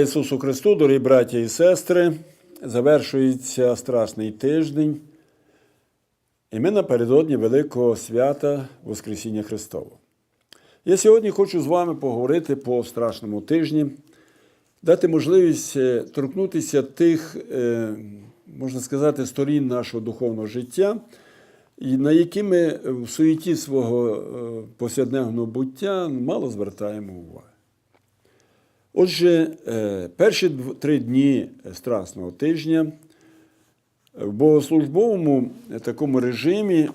Ісусу Христу, дорогі браті і сестри! Завершується Страсний тиждень, і ми напередодні Великого свята Воскресіння Христового. Я сьогодні хочу з вами поговорити по страшному тижні, дати можливість е, торкнутися тих, е, можна сказати, сторін нашого духовного життя, на які ми в суєті свого е, повсякденного буття мало звертаємо увагу. Отже, е, перші три дні Страсного тижня в богослужбовому такому режимі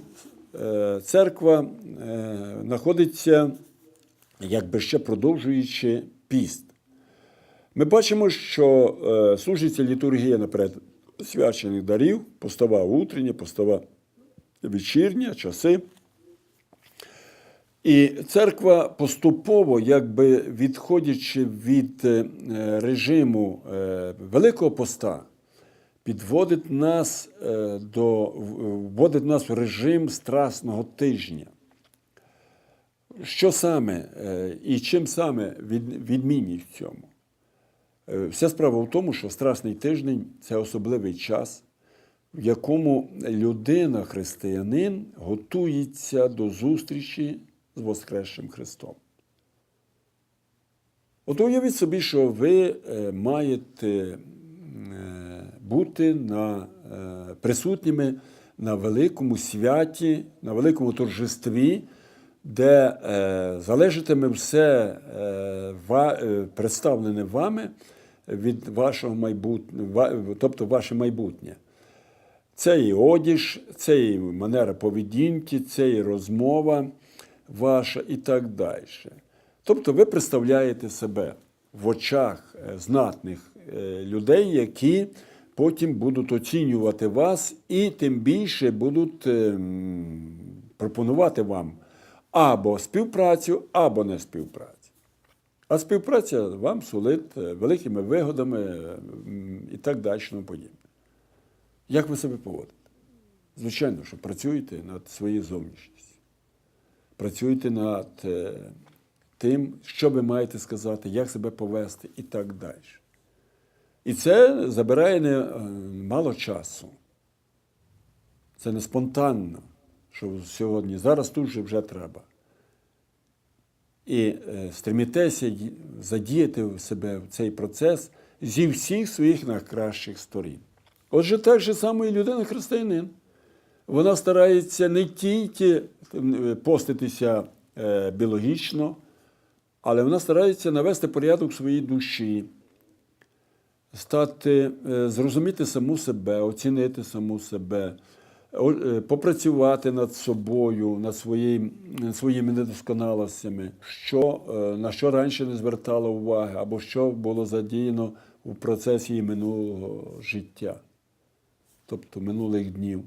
е, церква е, знаходиться, якби ще продовжуючи піст. Ми бачимо, що е, служиться літургія наперед свячених дарів, постава утрення, постава вечірня, часи. І церква поступово, якби відходячи від е, режиму е, Великого поста, підводить нас е, до вводить нас в режим страсного тижня. Що саме і чим саме від- відмінність в цьому? Вся справа в тому, що Страсний тиждень це особливий час, в якому людина, християнин, готується до зустрічі з Воскресшим Христом. От уявіть собі, що ви е, маєте е, бути на, е, присутніми на великому святі, на великому торжестві, де залежатиме все представлене вами від вашого майбутнього, тобто ваше майбутнє. Це і одіж, це і манера поведінки, це і розмова ваша і так далі. Тобто ви представляєте себе в очах е, знатних е, людей, які потім будуть оцінювати вас і тим більше будуть е, пропонувати вам або співпрацю, або не співпрацю. А співпраця вам сулить е, великими вигодами і так далі. подібне. Як ви себе поводите? Звичайно, що працюєте над своєю зовнішністю. Працюєте над е, тим, що ви маєте сказати, як себе повести і так далі. І це забирає не, е, мало часу. Це не спонтанно, що сьогодні, зараз тут же вже треба. І е, стремітеся задіяти в себе в цей процес зі всіх своїх найкращих сторін. Отже, так же само і людина християнин. Вона старається не тільки е, поститися е, біологічно, але вона старається навести порядок в своїй душі, стати, е, зрозуміти саму себе, оцінити саму себе, попрацювати над собою, над своїм, своїми недосконалостями, що, на що раніше не звертала уваги, або що було задіяно у процесі минулого життя, тобто минулих днів.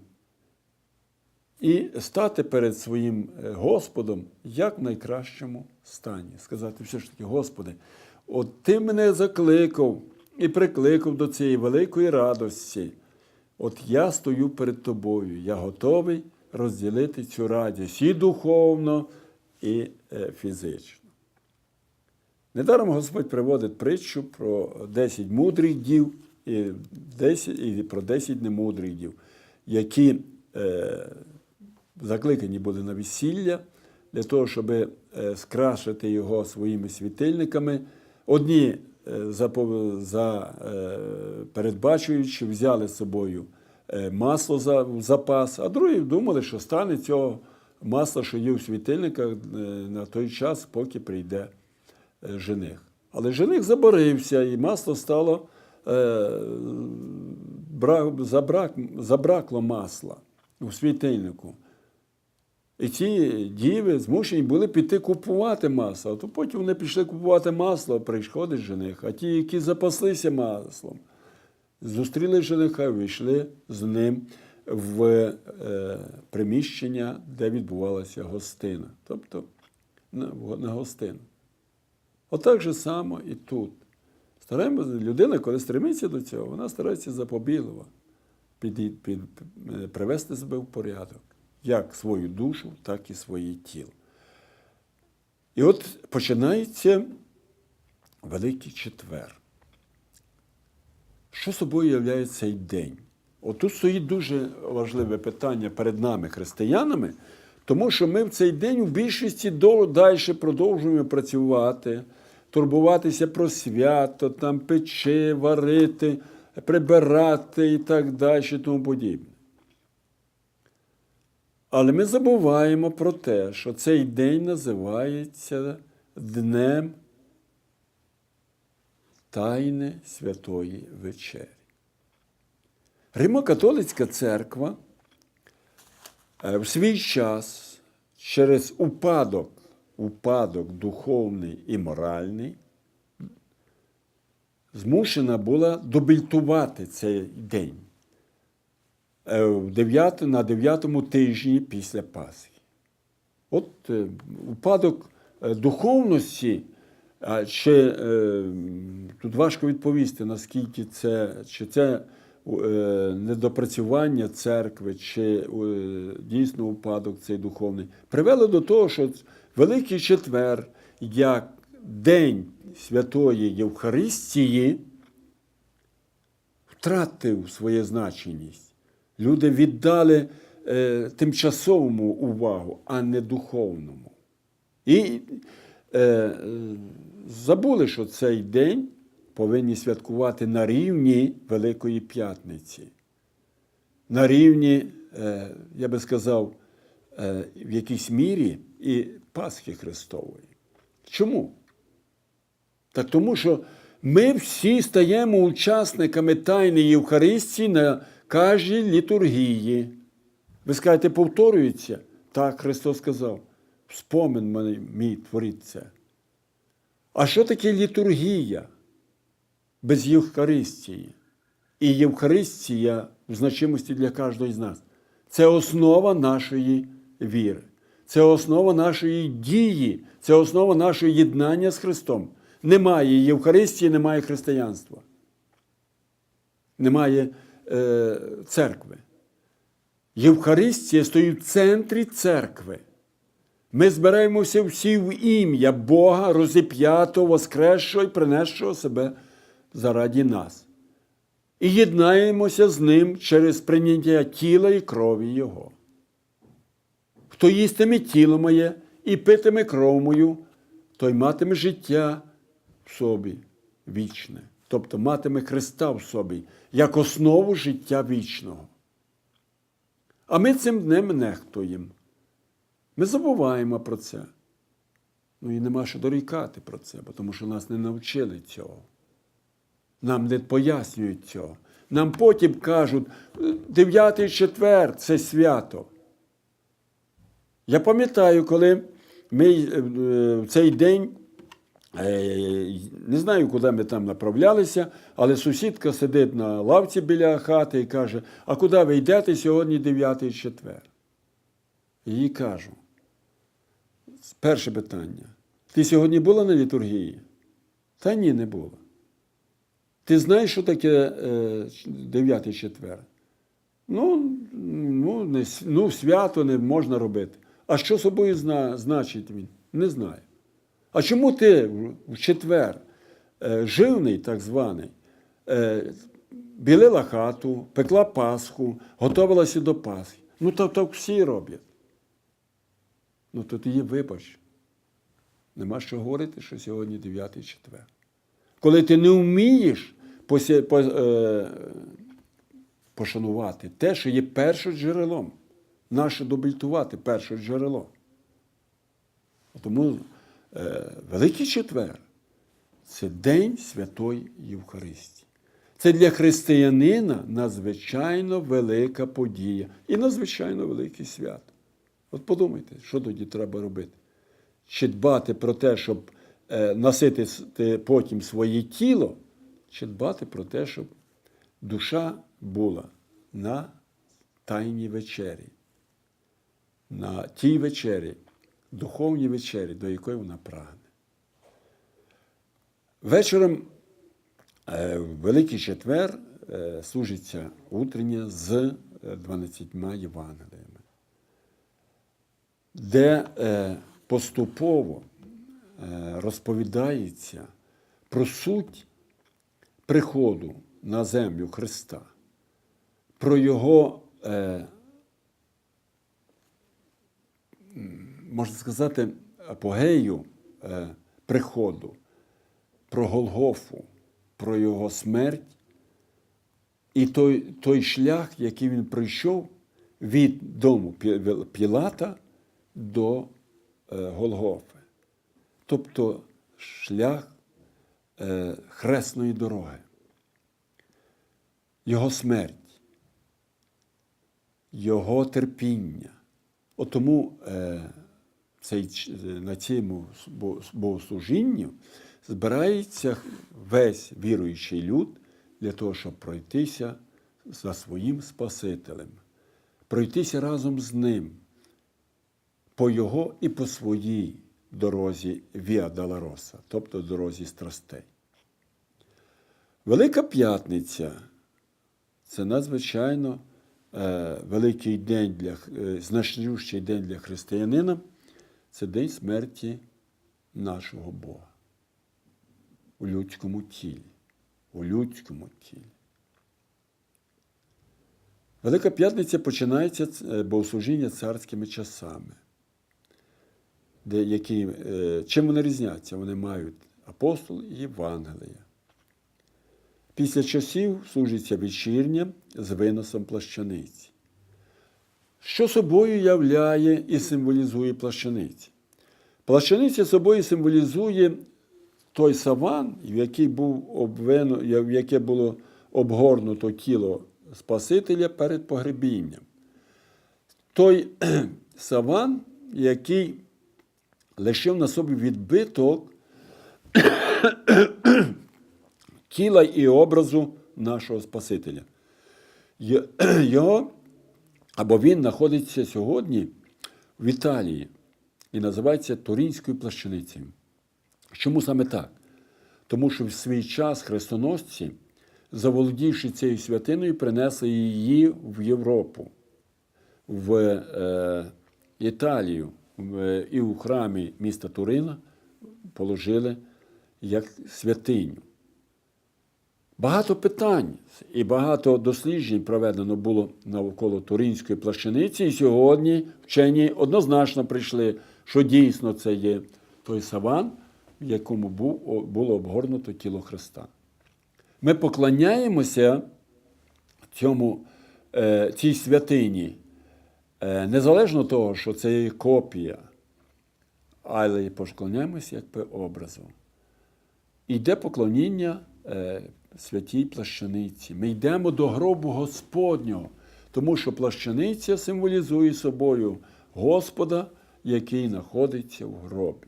І стати перед своїм е, Господом як в найкращому стані. Сказати все ж таки, Господи, от Ти мене закликав і прикликав до цієї великої радості. От я стою перед тобою, я готовий розділити цю радість і духовно, і е, фізично. Недаром Господь приводить притчу про 10 мудрих дів і, 10, і про 10 немудрих дів, які е, закликані були на весілля для того, щоб е, скрашити його своїми світильниками. Одні, е, за, е, передбачуючи, взяли з собою масло за, в запас, а другі думали, що стане цього масла, що є в світильниках на той час, поки прийде жених. Але жених заборився, і масло стало бра, забрак, забракло масла у світильнику. І ці діви змушені були піти купувати масло. То потім вони пішли купувати масло, приходить жених. А ті, які запаслися маслом, зустріли жениха, війшли з ним в е, приміщення, де відбувалася гостина. Тобто на, на гостину. Отак же само і тут. Стараємося, людина, коли стремиться до цього, вона старається запобігливо під, під, е, привести себе в порядок, як свою душу, так і своє тіло. І от починається Великий четвер. Що собою являє цей день? От тут стоїть дуже важливе питання перед нами, християнами, тому що ми в цей день у більшості далі продовжуємо працювати, турбуватися про свято, там печи, варити, прибирати і так далі, і тому подібне. Але ми забуваємо про те, що цей день називається Днем Тайни Святої Вечері. Римо-католицька церква е, в свій час через упадок, упадок духовний і моральний, змушена була добільтувати цей день на дев'ятому тижні після Пасхи. От е, упадок е, духовності, чи е, тут важко відповісти, наскільки це, чи це е, недопрацювання церкви, чи е, дійсно упадок цей духовний, привело до того, що Великий Четвер, як День Святої Євхаристії, втратив своє значимість. Люди віддали е, тимчасовому увагу, а не духовному. І е, е, забули, що цей день повинні святкувати на рівні Великої П'ятниці. На рівні, е, я би сказав, е, в якійсь мірі і Пасхи Христової. Чому? Так тому що ми всі стаємо учасниками Тайни Євхаристії на кожній літургії. Ви скажете, повторюється? Так, Христос сказав, спомин мене, мій творіть це. А що таке літургія без Євхаристії? І Євхаристія в значимості для кожного з нас. Це основа нашої віри. Це основа нашої дії, це основа нашого єднання з Христом. Немає Євхаристії, немає християнства. Немає церкви. Євхаристія стоїть в центрі церкви. Ми збираємося всі в ім'я Бога, розіп'ятого, воскресшого і принесшого себе заради нас. І єднаємося з Ним через прийняття тіла і крові Його. Хто їстиме тіло моє і питиме кров мою, той матиме життя в собі вічне, тобто матиме Христа в собі як основу життя вічного. А ми цим днем нехтуємо. Ми забуваємо про це. Ну і нема що дорікати про це, тому що нас не навчили цього. Нам не пояснюють цього. Нам потім кажуть, дев'ятий четвер це свято. Я пам'ятаю, коли ми е, в цей день, е, не знаю, куди ми там направлялися, але сусідка сидить на лавці біля хати і каже: А куди ви йдете сьогодні дев'ятий четвер? Їй кажу. Перше питання. Ти сьогодні була на літургії? Та ні, не була. Ти знаєш, що таке е, дев'ятий четвер? Ну, ну, не, ну, свято не можна робити. А що собою зна, значить він? Не знаю. А чому ти в- четвер, е, живний, так званий, е, білила хату, пекла Пасху, готувалася до Пасхи? Ну, так, так всі роблять. Ну, то тоді вибач. Нема що говорити, що сьогодні дев'ятий четвер. Коли ти не вмієш е, пошанувати те, що є першоджерелом, наше добільтувати першоджерело. Тому е, Великий Четвер це День Святої Євхаристії. Це для християнина надзвичайно велика подія і надзвичайно велике свято. От подумайте, що тоді треба робити? Чи дбати про те, щоб е, наситити потім своє тіло, чи дбати про те, щоб душа була на тайній вечері, на тій вечері, духовній вечері, до якої вона прагне. Вечором е, в Великий Четвер е, служиться утрення з е, 12 Євангеліями, де е, поступово е, розповідається про суть приходу на землю Христа, про Його, е, можна сказати, апогею е, приходу, про Голгофу, про Його смерть і той, той шлях, який він пройшов від дому Пілата до е, Голгофи. Тобто шлях е, хресної дороги, його смерть, його терпіння. От е, цей, на цьому богослужінню збирається весь віруючий люд для того, щоб пройтися за своїм Спасителем, пройтися разом з ним по його і по своїй дорозі Віа Далароса, тобто дорозі страстей. Велика П'ятниця це надзвичайно е, великий день для е, значущий день для християнина. Це день смерті нашого Бога у людському тілі. У людському тілі. Велика П'ятниця починається е, богослужіння царськими часами, де, які, е, чим вони різняться? Вони мають апостол і Євангелія. Після часів служиться вечірня з виносом плащаниці. Що собою являє і символізує плащаниця? Плащаниця собою символізує той саван, в який був обвино, в яке було обгорнуто тіло Спасителя перед погребінням. Той саван, який лишив на собі відбиток тіла і образу нашого Спасителя. Його, або він знаходиться сьогодні в Італії і називається Турінською плащаницею. Чому саме так? Тому що в свій час хрестоносці, заволодівши цією святиною, принесли її в Європу, в е, Італію в, і у храмі міста Турина положили як святиню. Багато питань і багато досліджень проведено було навколо Туринської плащаниці, і сьогодні вчені однозначно прийшли, що дійсно це є той саван, в якому було обгорнуто тіло Христа. Ми поклоняємося цьому, е, цій святині, е, незалежно того, що це є копія, але й поклоняємося як би образу. Йде поклоніння е, святій плащаниці. Ми йдемо до гробу Господнього, тому що плащаниця символізує собою Господа, який знаходиться в гробі.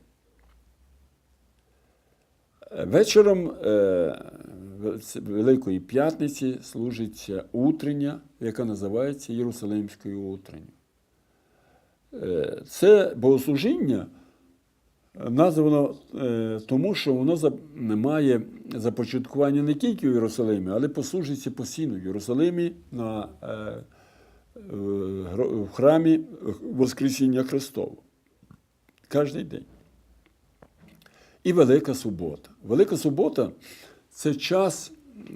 Вечором е, Великої П'ятниці служиться утрення, яка називається Єрусалимською утренню. Е, Це богослужіння названо е, тому, що воно має започаткування не тільки в Єрусалимі, але послужиться постійно в Єрусалимі на, е, в храмі Воскресіння Христового. Кожний день. І Велика Субота. Велика Субота це час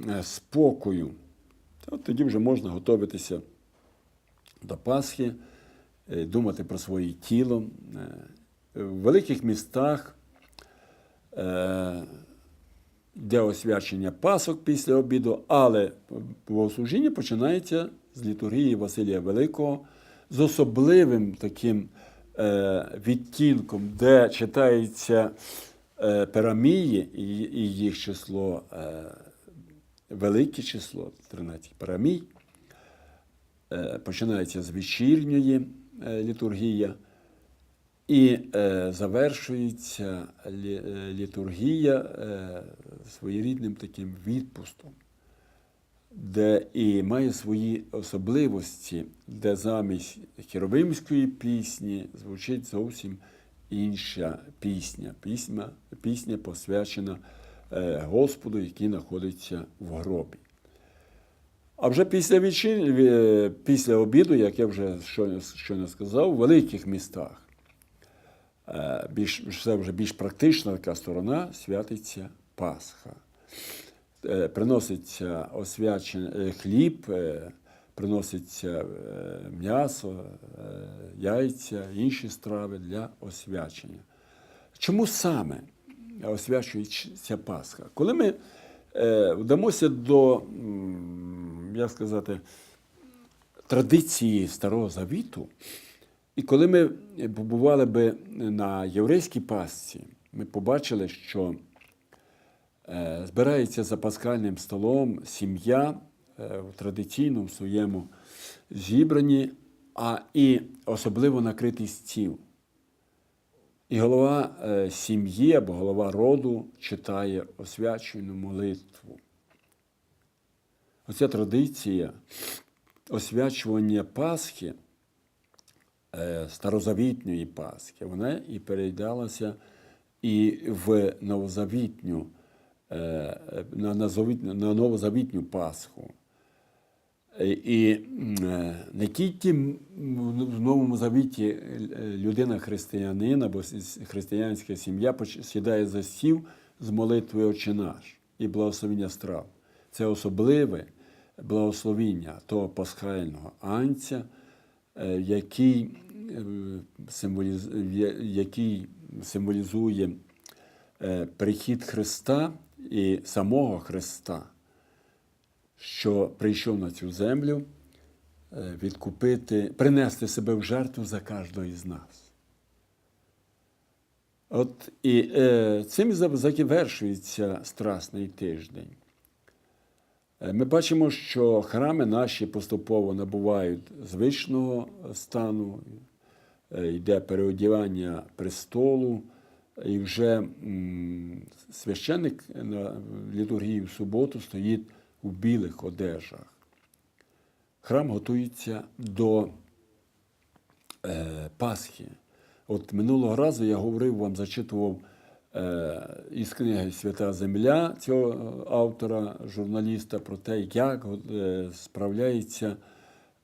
е, спокою. От тоді вже можна готуватися до Пасхи, думати про своє тіло. В великих містах е, йде освячення Пасок після обіду, але богослужіння починається з літургії Василія Великого з особливим таким е, відтінком, де читається е, пирамії і, їх число, е, велике число, 13 пирамій. Е, починається з вечірньої літургія. І е, завершується е, літургія е, своєрідним таким відпустом, де і має свої особливості, де замість хіровимської пісні звучить зовсім інша пісня. Пісня, пісня посвячена е, Господу, який знаходиться в гробі. А вже після вечір, е, після обіду, як я вже щойно, сказав, в великих містах більш, це вже більш практична така сторона святиться Пасха. е, приноситься освячений е, хліб, е, приноситься е, м'ясо, е, яйця, інші страви для освячення. Чому саме освячується Пасха? Коли ми е, вдамося до, як сказати, традиції Старого Завіту, і коли ми побували би на єврейській Пасці, ми побачили, що е, збирається за пасхальним столом сім'я е, в традиційному своєму зібранні, а і особливо накритий стіл. І голова е, сім'ї або голова роду читає освячену молитву. Оця традиція освячування Пасхи, старозавітньої Пасхи, вона і перейдалася і в новозавітню, е, е, на, на новозавітню Пасху. Е, І е, не тільки в Новому Завіті е, людина християнин або християнська сім'я сідає за стіл з молитвою «Отче наш» і благословення страв. Це особливе благословіння того пасхального анця, е, який, е, який символізує е, прихід Христа і самого Христа що прийшов на цю землю е, відкупити, принести себе в жертву за кожного із нас. От і е, цим завершується страсний тиждень. Е, Ми бачимо, що храми наші поступово набувають звичного стану, е, йде переодівання престолу, і вже священник на літургії в суботу стоїть у білих одежах. Храм готується до е, Пасхи. От минулого разу я говорив вам, зачитував із книги Свята Земля цього автора, журналіста, про те, як е, справляється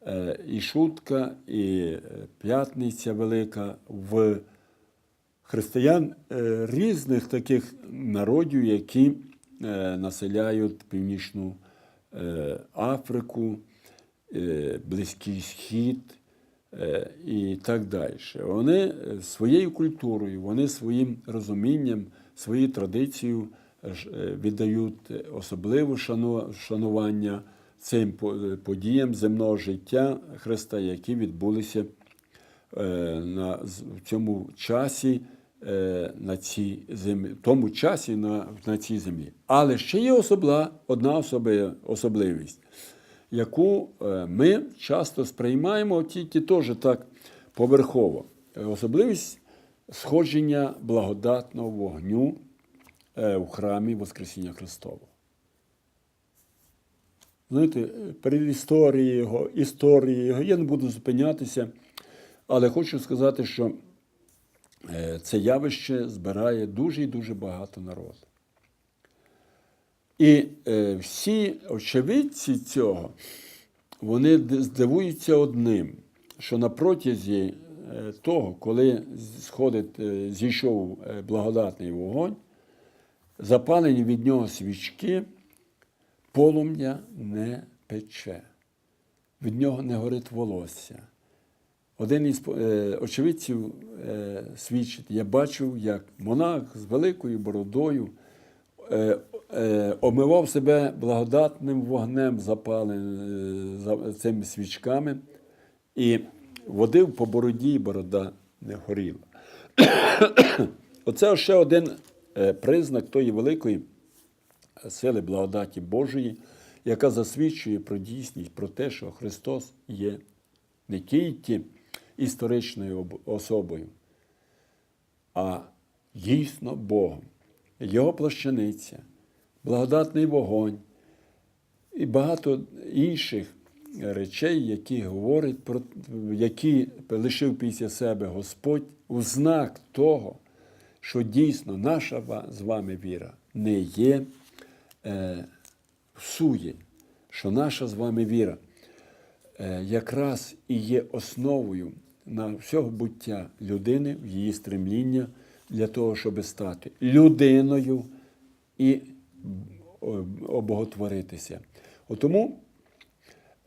е, і шутка, і е, п'ятниця велика в християн е, різних таких народів, які е, населяють Північну е, Африку, е, Близький Схід е, і так далі. Вони е, своєю культурою, вони своїм розумінням, своєю традицією е, е, віддають особливе шанування цим е, подіям земного життя Христа, які відбулися е, на в цьому часі е, на цій землі, в тому часі на, на цій землі. Але ще є особла, одна особи, особливість, яку е, ми часто сприймаємо тільки теж так поверхово. Е, Особливість сходження благодатного вогню е, в храмі Воскресіння Христового. Знаєте, перед історією його, історії його, я не буду зупинятися, але хочу сказати, що це явище збирає дуже і дуже багато народу. І е, всі очевидці цього, вони здивуються одним, що на протязі е, того, коли сходить, е, зійшов е, благодатний вогонь, запалені від нього свічки, полум'я не пече, від нього не горить волосся. Один із очевидців е, свідчить, я бачив, як монах з великою бородою омивав себе благодатним вогнем, запаленим е, цими свічками, і водив по бороді, і борода не горіла. Оце ще один е, признак тої великої сили благодаті Божої, яка засвідчує про дійсність, про те, що Христос є не тільки історичною особою, а дійсно Богом. Його плащаниця, благодатний вогонь і багато інших речей, які говорять про які лишив після себе Господь у знак того, що дійсно наша з вами віра не є е, всує, що наша з вами віра е, якраз і є основою на всього буття людини в її стремління для того, щоб стати людиною і обоготворитися. От тому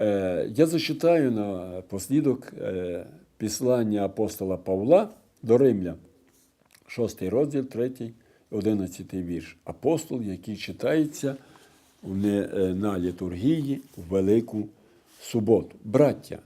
е, я зачитаю на послідок е, післання апостола Павла до Римлян, 6 розділ, 3, 11 вірш. Апостол, який читається не- е, на літургії в Велику суботу. Браття,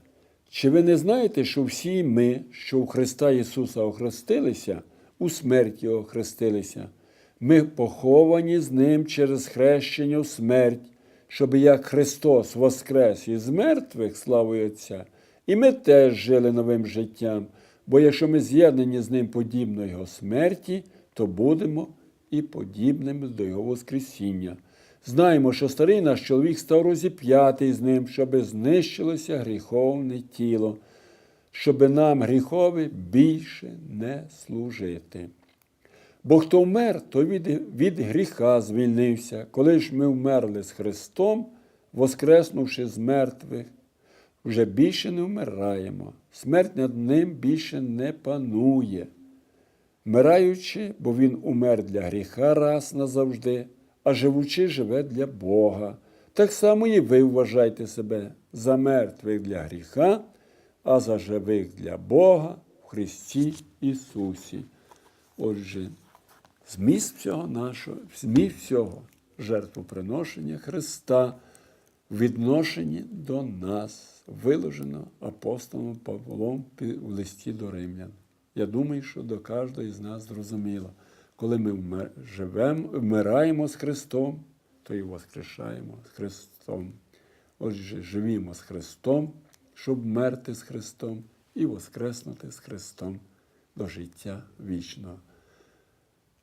чи ви не знаєте, що всі ми, що у Христа Ісуса охрестилися, у смерті охрестилися? Ми поховані з Ним через хрещення в смерть, щоб як Христос воскрес із мертвих, славою Отця, і ми теж жили новим життям. Бо якщо ми з'єднані з Ним подібно Його смерті, то будемо і подібними до Його Воскресіння. Знаємо, що старий наш чоловік став розіп'ятий з ним, щоби знищилося гріховне тіло, щоби нам гріхове більше не служити. Бо хто вмер, то від, від гріха звільнився. Коли ж ми вмерли з Христом, воскреснувши з мертвих, вже більше не вмираємо. Смерть над ним більше не панує. Вмираючи, бо він умер для гріха раз назавжди, а живучи, живе для Бога. Так само і ви вважайте себе за мертвих для гріха, а за живих для Бога в Христі Ісусі. Отже, зміст всього нашого, зміст всього жертвоприношення Христа в відношенні до нас, виложено апостолом Павлом в листі до римлян. Я думаю, що до кожного з нас зрозуміло, коли ми живемо, вмираємо з Христом, то і воскрешаємо з Христом. Отже, живімо з Христом, щоб вмерти з Христом і воскреснути з Христом до життя вічного.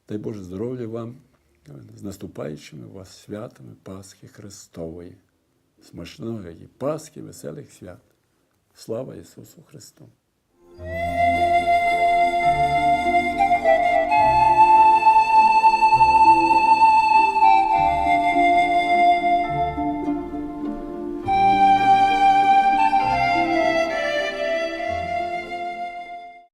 Дай Боже здоров'я вам з наступаючими вас святами Пасхи Христової. Смачного і Пасхи, веселих свят. Слава Ісусу Христу!